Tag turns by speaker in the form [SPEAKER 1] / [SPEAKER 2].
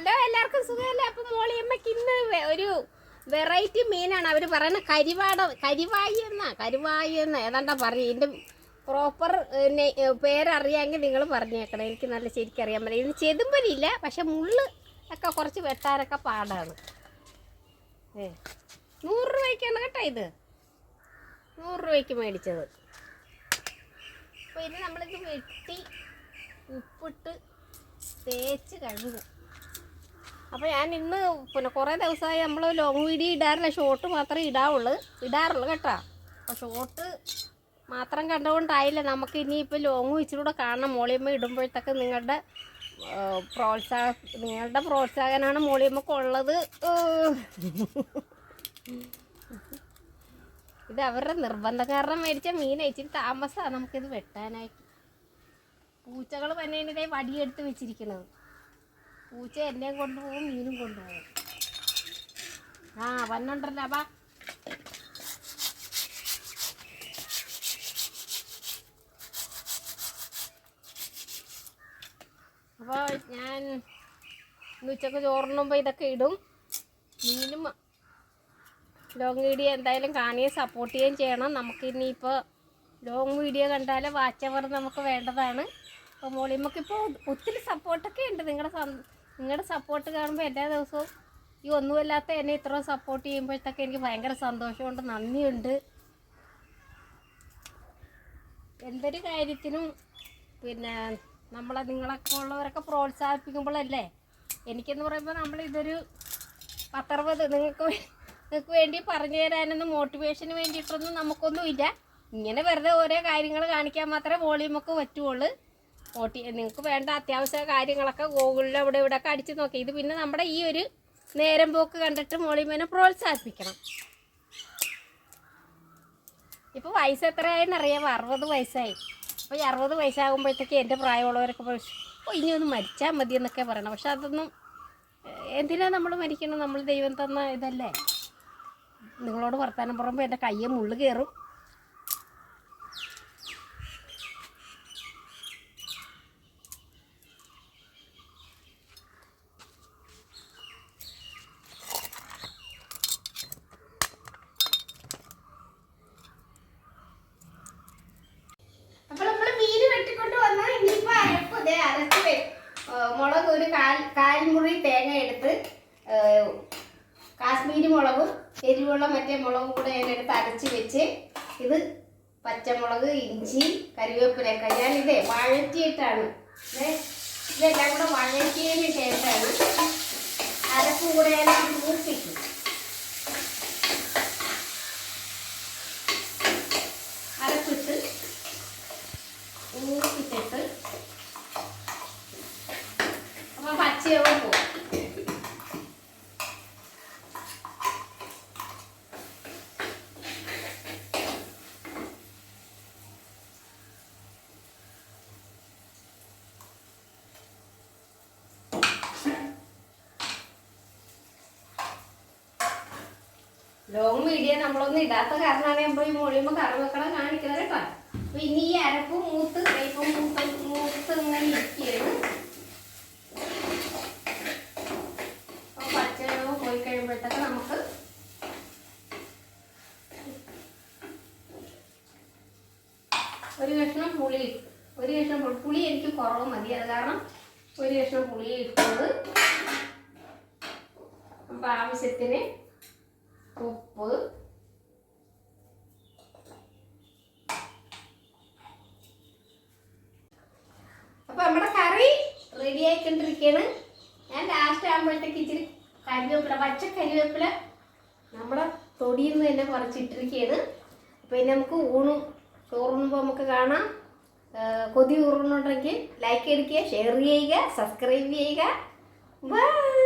[SPEAKER 1] Hello എല്ലാവർക്കും സുഖമല്ലേ? അപ്പം മോളിയമ്മയ്ക്ക് ഇന്ന് ഒരു വെറൈറ്റി മീനാണ്. അവർ പറയുന്നത് കരിവാട കരിവായി എന്നാ? കരിവായി എന്ന? ഏതാണ്ടാ പറയും ഇതിന്റെ പ്രോപ്പർ പേരറിയാമെങ്കിൽ നിങ്ങൾ പറഞ്ഞേക്കണം. എനിക്ക് നല്ല ശരിക്കറിയാൻ പറ്റും ഇത് ചെതുമ്പലില്ല പക്ഷെ മുള്ള് ഒക്കെ കുറച്ച് വെട്ടാനൊക്കെ പാടാണ്. ഏ നൂറ് രൂപയ്ക്കാണ് കേട്ടോ ഇത്. നൂറ് രൂപയ്ക്ക് മേടിച്ചത്. അപ്പോൾ ഇനി നമ്മളിത് വെട്ടി ഉപ്പിട്ട് തേച്ച് കഴുകും. അപ്പോൾ ഞാൻ ഇന്ന് പിന്നെ കുറേ ദിവസമായി നമ്മൾ ലോങ് വീഡിയോ ഇടാറില്ല ഷോർട്ട് മാത്രമേ ഇടാവുള്ളൂ. ഇടാറുള്ളൂ കേട്ടോ. അപ്പോൾ ഷോർട്ട് മാത്രം കണ്ടുകൊണ്ടായില്ല നമുക്ക് ഇനിയിപ്പോൾ ലോങ് ഇച്ചിരൂടെ കാണണം. മോളിയമ്മ ഇടുമ്പോഴത്തേക്ക് നിങ്ങളുടെ പ്രോത്സാഹ നിങ്ങളുടെ പ്രോത്സാഹനമാണ് മോളിയമ്മക്ക് ഉള്ളത്. ഇത് അവരുടെ നിർബന്ധം. കാരണം മേടിച്ച മീൻ ഇച്ചിരി താമസമാണ് നമുക്കിത് വെട്ടാനായിട്ട് പൂച്ചകൾ തന്നെ വടിയെടുത്ത് വെച്ചിരിക്കണത്. പൂച്ച എന്നെയും കൊണ്ടുപോകും മീനും കൊണ്ടുപോകും. ആ വന്നുണ്ടല്ലോ അപ്പാ അപ്പോൾ ഞാൻ ഇന്ന് ഉച്ചയ്ക്ക് ചോറിനുമ്പോൾ ഇതൊക്കെ ഇടും. മീനും ലോങ് വീഡിയോ എന്തായാലും കാണുകയും സപ്പോർട്ട് ചെയ്യുകയും ചെയ്യണം. നമുക്ക് ഇനിയിപ്പോൾ ലോങ് വീഡിയോ കണ്ടാൽ വാച്ച് അവർ നമുക്ക് വേണ്ടതാണ്. അപ്പോൾ മോളിമ്മക്കിപ്പോൾ ഒത്തിരി സപ്പോർട്ടൊക്കെ ഉണ്ട് നിങ്ങളുടെ നിങ്ങളുടെ സപ്പോർട്ട് കാണുമ്പോൾ എല്ലാ ദിവസവും ഈ ഒന്നുമല്ലാത്ത എന്നെ ഇത്ര സപ്പോർട്ട് ചെയ്യുമ്പോഴത്തേക്ക് എനിക്ക് ഭയങ്കര സന്തോഷമുണ്ട് നന്ദിയുണ്ട്. എന്തൊരു കാര്യത്തിനും പിന്നെ നമ്മളെ നിങ്ങളൊക്കെ ഉള്ളവരൊക്കെ പ്രോത്സാഹിപ്പിക്കുമ്പോഴല്ലേ? എനിക്കെന്ന് പറയുമ്പോൾ നമ്മൾ ഇതൊരു പത്തറുപത് നിങ്ങൾക്ക് നിങ്ങൾക്ക് വേണ്ടി പറഞ്ഞു തരാനൊന്നും മോട്ടിവേഷന് വേണ്ടിയിട്ടൊന്നും നമുക്കൊന്നുമില്ല. ഇങ്ങനെ വെറുതെ ഓരോ കാര്യങ്ങൾ കാണിക്കാൻ മാത്രമേ വോളിയൂമൊക്കെ പറ്റുള്ളൂ മോട്ടി നിങ്ങൾക്ക് വേണ്ട അത്യാവശ്യ കാര്യങ്ങളൊക്കെ ഗൂഗിളിൽ അവിടെ ഇവിടെ ഒക്കെ അടിച്ച് നോക്കി. ഇത് പിന്നെ നമ്മുടെ ഈ ഒരു നേരം പോക്ക് കണ്ടിട്ട് മോളിമേനെ പ്രോത്സാഹിപ്പിക്കണം. ഇപ്പോൾ വയസ്സ് എത്രയായെന്ന് അറിയാമോ അറുപത് വയസ്സായി. അപ്പോൾ ഈ അറുപത് വയസ്സാകുമ്പോഴത്തേക്ക് എന്റെ പ്രായമുള്ളവരൊക്കെ ഓ ഇനി ഒന്ന് മരിച്ചാൽ മതി എന്നൊക്കെ പറയണം. പക്ഷെ അതൊന്നും എന്തിനാണ് എന്തിനാ നമ്മൾ മരിക്കണം നമ്മൾ ദൈവം തന്ന ഇതല്ലേ? നിങ്ങളോട് വർത്താനം പറയുമ്പോൾ എന്റെ കയ്യെ മുള്ളു കയറും അപ്പോൾ നമ്മൾ മീൻ വെട്ടിക്കൊണ്ട് വന്നാൽ ഇനിയിപ്പോൾ അരപ്പ് ഇതേ അരച്ച് വെ- ആ, മുളക് ഒരു കാൽ കാൽമുറി തേങ്ങ എടുത്ത് കാശ്മീരി മുളകും എരിവുള്ള മറ്റേ മുളകും കൂടെ ഞാൻ എടുത്ത് അരച്ച് വെച്ച് ഇത് പച്ചമുളക് ഇഞ്ചി കറിവേപ്പിലൊക്കെ ഇതേ വഴറ്റിയിട്ടാണ്. ഇതെല്ലാം കൂടെ വഴറ്റിയതിന് ശേഷമാണ് അരപ്പ് കൂടെ ഞാൻ മൂപ്പിക്കും. അരപ്പിട്ട് ഊപ്പിച്ചിട്ട് പച്ചയാവും പോകും ലോങ് മീഡിയം നമ്മളൊന്നും ഇടാത്ത കാരണമാണ് നമ്മൾ ഈ മൊഴിയുമ്പോൾ കറി വെക്കണം കാണിക്കുന്നത് കേട്ടോ. അപ്പൊ ഇനി ഈ അരപ്പ് മൂത്ത് ഇപ്പം മൂത്ത് മൂത്ത് ഇങ്ങനെ ഇരിക്കുകയാണ് അപ്പൊ പച്ചവെള്ളം പോയി കഴിയുമ്പോഴത്തേക്ക് നമുക്ക് ഒരു കഷ്ണം പുളി ഒരു കഷ്ണം പുളി. എനിക്ക് കുറവ് മതി അത് കാരണം ഒരു കഷ്ണം പുളി ഇട്ടത് അപ്പം ആവശ്യത്തിന് ഉപ്പ്. അപ്പൊ നമ്മുടെ കറി റെഡി ആയിക്കൊണ്ടിരിക്കുകയാണ്. ഞാൻ ലാസ്റ്റ് ആകുമ്പോഴത്തേക്ക് ഇച്ചിരി കരിവേപ്പില പച്ച കരിവേപ്പില നമ്മുടെ തൊടിയിൽ നിന്ന് തന്നെ പറിച്ചിട്ടിരിക്കുകയാണ്. അപ്പൊ ഇനി നമുക്ക് ഊണും ചോറുണ്ണുമ്പോൾ നമുക്ക് കാണാം. കൊതി ഊറുന്നുണ്ടെങ്കിൽ ലൈക്ക് അടിക്കുക ഷെയർ ചെയ്യുക സബ്സ്ക്രൈബ് ചെയ്യുക. ബൈ